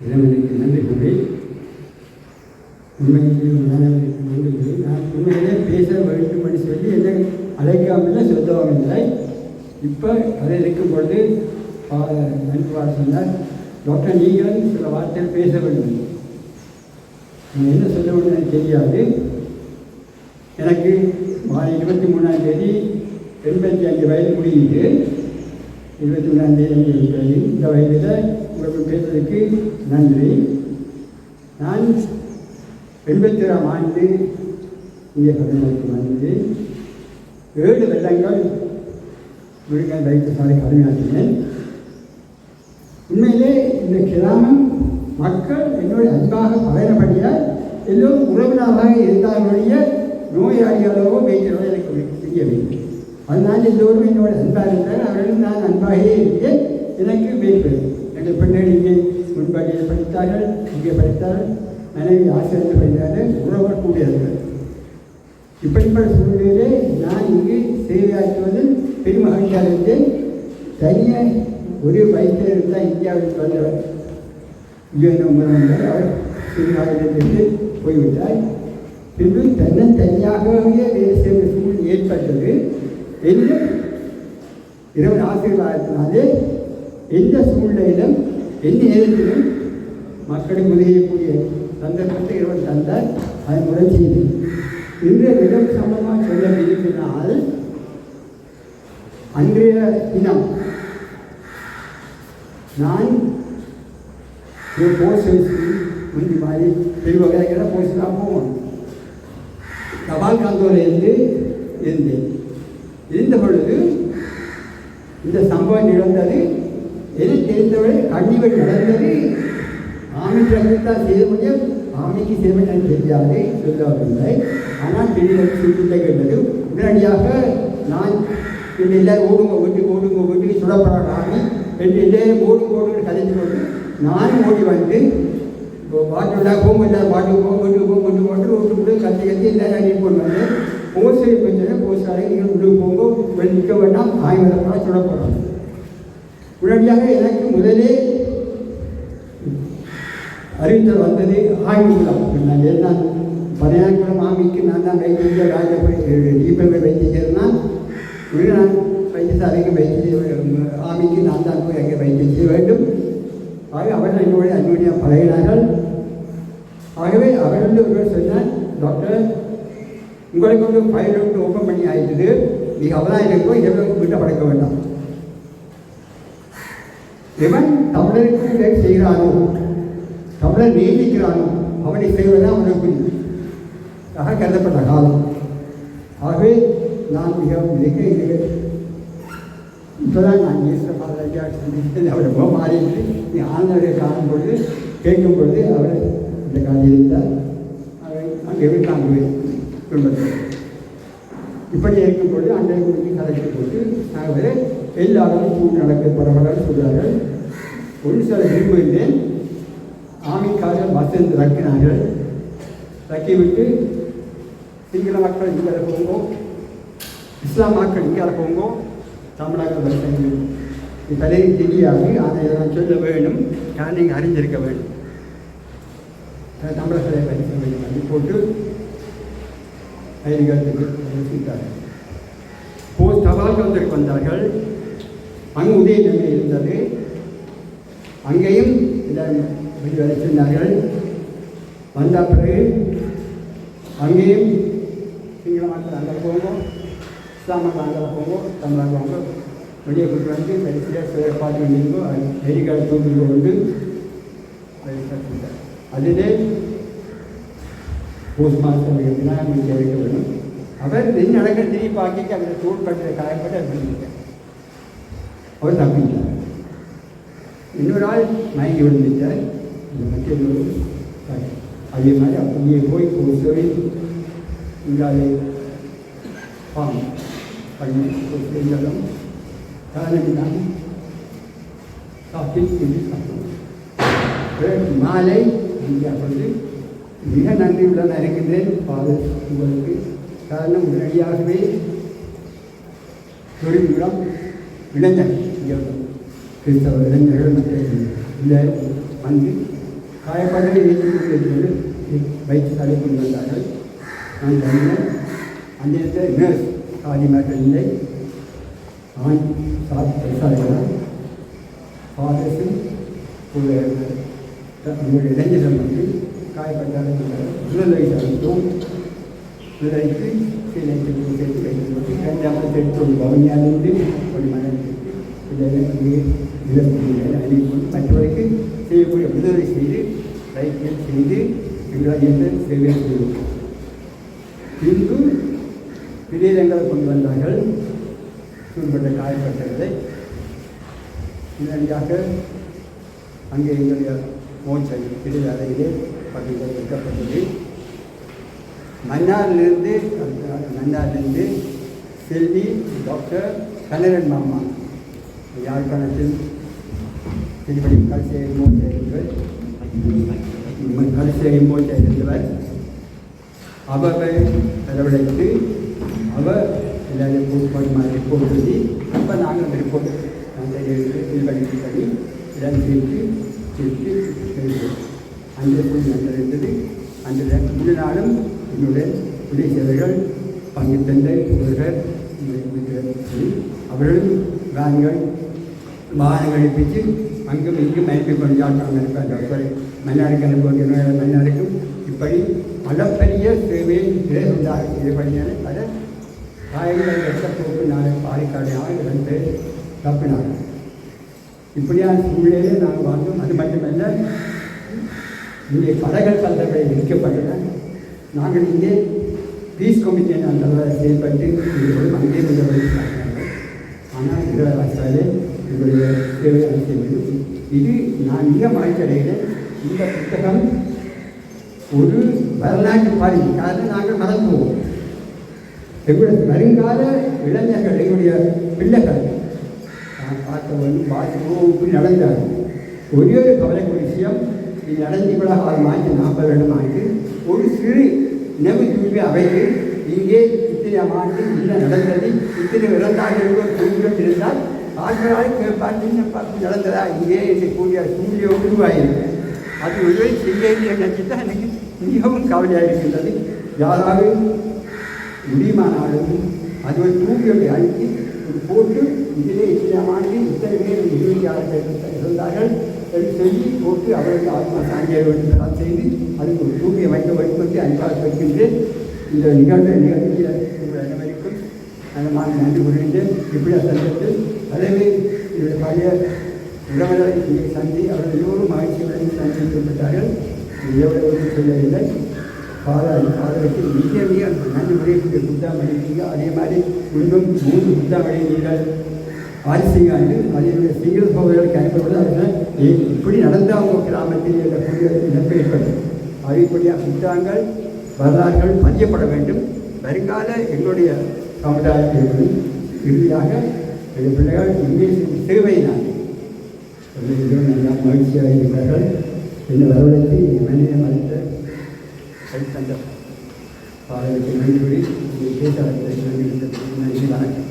இறைவனுக்கு நன்றி கூறி உண்மையிலேயே மாணவர்களுக்கு நன்றி கூறி நான் உண்மையிலே பேச வேண்டும் என்று சொல்லி என்னை அழைக்காமல் சொல்லவும் இல்லை இப்போ அதை இருக்கும் பொழுது நண்பர் சொன்னார். டாக்டர் நீங்கள் சில வார்த்தைகள் பேச வேண்டும். நான் என்ன சொல்ல வேண்டும் எனக்கு தெரியாது. எனக்கு மாலை இருபத்தி மூணாம் தேதி எண்பத்தி அஞ்சு வயது முடியுது இருபத்தி மூணாம் தேதி இந்த வயதில் உங்களுக்கு பேசுறதுக்கு நன்றி. நான் எண்பத்தி ஏழாம் ஆண்டு இங்கே கடலுக்கு வந்து ஏழு வெள்ளங்கள் முருகன் வைத்தியசாலை கடமையாற்றினேன் உண்மையிலே இந்த கிராமம் மக்கள் என்னுடைய அன்பாக பகையபடியால் எல்லோரும் உறவினராக இருந்தார்களுடைய நோயாளிகளோ வைக்கிறதோ எனக்கு தெரியவில்லை அதனால் எல்லோரும் என்னோட அன்பாக இருந்தார் அவர்களும் நான் அன்பாகவே இருக்கேன் எனக்கு வைப்பது எங்கள் பெண்கள் இங்கே முன்பாக படித்தார்கள் இங்கே படித்தார்கள். மனைவி ஆசிரியர் படித்தார்கள் உறவர் கூடியவர்கள். இப்படிப்பட்ட சூழ்நிலையிலே நான் இங்கு சேவையாற்றுவது பெருமகிழ்ச்சியாக இருந்தேன் தனியாக ஒரு வைத்தியர் இருந்தால் இந்தியாவிற்கு வந்தவர் இங்கே வந்தார் அவர் சிறுநாளிலிருந்து போய்விட்டார். பின்பு தன்னை தனியாகவே வேலை செய்த சூழ்நிலை ஏற்பட்டது. என்று இறைவன் ஆசீர்வாதத்தினாலே எந்த சூழ்நிலையிலும் எந்த நேரத்திலும் மக்களுக்கு உதவியக்கூடிய சந்தர்ப்பத்தை இறைவன் தந்தார் அதை முறை செய்தேன் இன்றைய இடம் சம்பந்தமாக சொல்ல விரும்பினால் அன்றைய தினம் நான் ஒரு போஸ்ட் முந்தி மாதிரி பெரிய வகையான போஸ்ட் தான் போவோம். தபால் காந்தோரிலிருந்து இருந்தேன் இருந்த பொழுது இந்த சம்பவம் நிகழ்ந்தது எது தெரிந்தவரை கண்ணிவள் நடந்தது. ஆமிக்கு தான் செய்ய முடியும் ஆமைக்கு செய்ய எனக்கு தெரியாது சொல்லவில்லை ஆனால் பெண்கள் சுற்றுத்தை கேட்டது. உடனடியாக நான் இந்த எல்லாரும் ஓடுங்க வீட்டுக்கு ஓடுங்க வீட்டுக்கு சுடப்படாத ஆமி என்று எல்லாரும் ஓடுங்க ஓடுங்க கதைச்சு கொண்டு நானும் ஓடி வந்து இப்போ பாட்டுல போங்க எல்லாரும் பாட்டுக்கு போங்க வீட்டுக்கு போங்க வீட்டுக்கு போட்டு வீட்டுக்குள்ளே கத்தி கத்தி எல்லாரும் அடி கொண்டு வந்து போஸ்டரை கொஞ்சம் போஸ்டாரை நீங்கள் உள்ளுக்கு போங்க நிற்க வேண்டாம் ஆய்வதற்காக சுடப்படாது உடனடியாக எனக்கு முதலே அறிவித்தல் வந்தது ஆய்வுலாம் நான் என்ன பதினாட்களும் ஆமிக்கு நான் தான் வைத்திய ராஜபுரி தீபமே வைத்தியர்னா உடனே நான் வைத்தியசாலைக்கு வைத்திய ஆமிக்கு நான் தான் போய் அங்கே வைத்தியம் செய்ய வேண்டும். ஆக அவர்கள் என்னுடைய அன்னுடைய பழகினார்கள் ஆகவே அவர்கள் ஒருவர் சொன்னார் டாக்டர் உங்களுக்கு வந்து ஃபைல் வந்து ஓப்பன் பண்ணி ஆயிடுது நீங்கள் அவதான் இருக்கோ இதை விட்டு படைக்க வேண்டாம். எவன் தமிழருக்கு இதை செய்கிறானோ தமிழர் நேமிக்கிறானோ அவனை செய்வதுதான் அவனுக்கு கருதப்பட்ட காலம். ஆகவே நான் மிகவும் மிக இப்போதான் நான் ஈஸ்வர பாலாஜியா அவரை ரொம்ப மாறிட்டு நீ ஆனவரை காணும் பொழுது கேட்கும் பொழுது அவர் இந்த காலம் இருந்தார். அவர் அங்கே வீட்டாங்க குடும்பத்தில் இப்படி இருக்கும் பொழுது அன்றைய குறித்து கலைக்கு பொழுது நாங்கள் எல்லாரும் பூ நடக்க பரவலாக சொல்கிறார்கள் ஒடிசாவில் சில விரும்புகின்றேன் ஆமிக்காக பஸ் ரக்கினார்கள் ரக்கிவிட்டு சிங்கள மக்கள் இங்கே போங்கோ இஸ்லாம் மக்கள் இங்கே போங்கோ தமிழக பஸ்ஸுங்க இது தலையை தெரியாது அதை நான் சொல்ல வேணும் நான் நீங்கள் அறிஞ்சிருக்க வேண்டும் தமிழர்களை படிக்க வேண்டும். அப்படி போட்டு ஐநூறு போஸ்ட் தபால் வந்திருக்கு வந்தார்கள். அங்கு உதயநிலை இருந்தது. அங்கேயும் வெளிவரை சொன்னார்கள் வந்த பிறகு அங்கேயும் சிங்கள மக்கள் அங்கே போவோம். இஸ்லாம் மக்கள் அங்கே போவோம். தமிழக போங்க வெளியே கொண்டு வந்து கடைசியாக சிறப்பாக வேண்டியோ எரிகால் தூக்கி கொண்டு அதிலே போஸ்ட் மாஸ்டர் நீங்கள் வைக்க வேண்டும். அவர் என்ன நடக்க திரும்பி பார்க்க அவரை தோள்பட்ட காயப்பட்டு அவர் அவர் தப்பிட்டார் இன்னொரு ஆள் மயங்கி விழுந்துட்டார். இந்த மற்றொரு அதே மாதிரி அப்படியே போய் போய் இங்காலே பாம் பண்ணி இருந்தாலும் காரணம் காப்பில் என்று சாப்பிடுவோம் மாலை இங்கே அப்பொழுது மிக நன்றியுடன் இருக்கின்றேன். ஃபாதர் உங்களுக்கு காரணம் உடனடியாகவே தொழில்நுட்பம் இளைஞர் இங்கே கிறிஸ்தவ இளைஞர்கள் மற்ற இந்த வந்து காயப்படவே ஏற்றுக்கொண்டு ஏற்றி தலை கொண்டு வந்தார்கள் நான் தனியாக அந்த இடத்துல நர்ஸ் காலிமார்கள் இல்லை ஆண் சாலைகளால் ஃபாதர்ஸும் உங்களுடைய இளைஞர்கள் வந்து காயப்பட்டாலும் உடலை தடுத்தும் விதைத்து சீனைக்கு சேர்த்து வைத்து கொண்டு இரண்டாவது எடுத்து ஒரு பவனியாலிருந்து ஒரு மனம் அறிவிப்பு மற்றவருக்கு செய்யக்கூடிய உதவி செய்து ரைட்டில் செய்து எங்களை சேவை செய்வோம் பின்பு பிரேதங்களை கொண்டு வந்தார்கள் சூழ்பட்ட காயப்பட்டவர்களை உடனடியாக அங்கே எங்களுடைய மோச்சல் திரு அறையிலே பகுதிகள் வைக்கப்பட்டது மன்னாரிலிருந்து மன்னாரிலிருந்து செல்வி டாக்டர் கனரன் மாமா. யாழ்ப்பாணத்தில் திருப்பதி கல்சேரி மோச்சை என்பவர் கல்சேரி மோச்சை இருந்தவர் அவரை செலவழித்து அவர் எல்லாரும் ரிப்போர்ட் மாதிரி ரிப்போர்ட் எழுதி அப்போ நாங்கள் ரிப்போர்ட் அந்த திருப்பதி பண்ணி எல்லாம் சேர்த்து சேர்த்து எழுதுவோம். அந்த போய் நல்லது இருந்தது. அந்த முழு நாளும் என்னுடைய உதவி சேவைகள் பங்கு தந்தை இவர்கள் அவர்களும் வேன்கள் வாகனங்கள் கழிப்பிச்சு அங்கும் இங்கும் அனுப்பி கொண்டு யாழ்ப்பாணம் அனுப்பி மன்னாருக்கு அனுப்ப மன்னாருக்கும் இப்படி அளப்பரிய சேவையை பண்ணியான பல காயங்கள் வெட்டப்போக்கு நாளை பாடிக்காடு ஆயிரம் பேர் தப்பினார் இப்படியான சூழ்நிலையை நாங்கள் வாழ்ந்தோம். அது மட்டுமல்ல இங்கே கடைகள் தந்தவை விதிக்கப்பட்டன நாங்கள் இங்கே பீஸ் கமிட்டியை நான் தலைவர் செயல்பட்டு அங்கே முதல்வர் ஆனால் இளவரசாலே எங்களுடைய சேவையாக செய்வது இது நான் மிக மகிழ்ச்சியடைகிறேன் இந்த புத்தகம் ஒரு வரலாற்று பாதி காரணம் நாங்கள் மறந்துவோம். எங்களுடைய வருங்கால இளைஞர்கள் எங்களுடைய பிள்ளைகள் நான் பார்த்தவன் வாசிப்போம் இப்படி நடந்தார். ஒரே ஒரு கவலைக்குரிய விஷயம் இது நடந்து இவ்வளோ காலமாகி நாற்பது வருடமாகி ஒரு சிறு நினைவு திரும்பி அவைக்கு இங்கே இத்தனை ஆண்டு இல்லை நடந்தது இத்தனை இறந்தார்கள் ஒரு துன்பம் இருந்தால் ஆட்களால் கேட்பாட்டு பார்த்து நடந்ததா இங்கே இருக்கக்கூடிய சூழ்நிலை உருவாயிருக்கு. அது உதவி செய்ய நினைச்சு தான் எனக்கு மிகவும் கவலையாக இருக்கின்றது. யாராவது முடியுமானாலும் அது ஒரு தூக்கியை அழுத்தி ஒரு போட்டு இதிலே இத்தனை ஆண்டு இத்தனை பேர் இருபத்தி இருந்தார்கள் என்று சொல்லி போட்டு அவருக்கு ஆத்மா சாங்கிய வேண்டும் செய்து அதுக்கு ஒரு தூக்கியை வைக்க வைப்பது அன்பாக வைக்கின்றேன். இந்த நிகழ்வு நிகழ்ச்சியில் உங்கள் அனைவருக்கும் அந்த மாதிரி நன்றி கூறுகின்றேன். இப்படி சந்தத்தில் அதேவே இந்த பழைய உறவினரை இங்கே சந்தி அவர்கள் எல்லோரும் மகிழ்ச்சியுடன் சந்திக்கப்பட்டார்கள் எவ்வளவு சொல்லவில்லை. பாதம் பாதத்துக்கு மிக மிக நன்றி உரையக்கூடிய புத்தா அளித்தீங்க அதே மாதிரி இன்னும் மூன்று புத்தகம் அளித்தீர்கள் ஆரிசிங்காண்டு அதனுடைய சிங்கள சோதர்களுக்கு அனுப்பப்பட்டு இப்படி நடந்தால் அவங்க கிராமத்தில் என்ற புதிய இழப்பு ஏற்படும் அதேபடியாக புத்தாங்கள் வரலாறுகள் பதியப்பட வேண்டும். வருங்கால எங்களுடைய சமுதாயத்திற்கு இறுதியாக எங்கள் பிள்ளைகள் இங்கிலீஷுக்கு சேவை நான் நல்லா மகிழ்ச்சியாக இருக்கிறார்கள். என்னை வரவழைத்து மனித மதித்த கைத்தந்த பாடலுக்கு நன்றி கூறி பேச நன்றி வணக்கம்.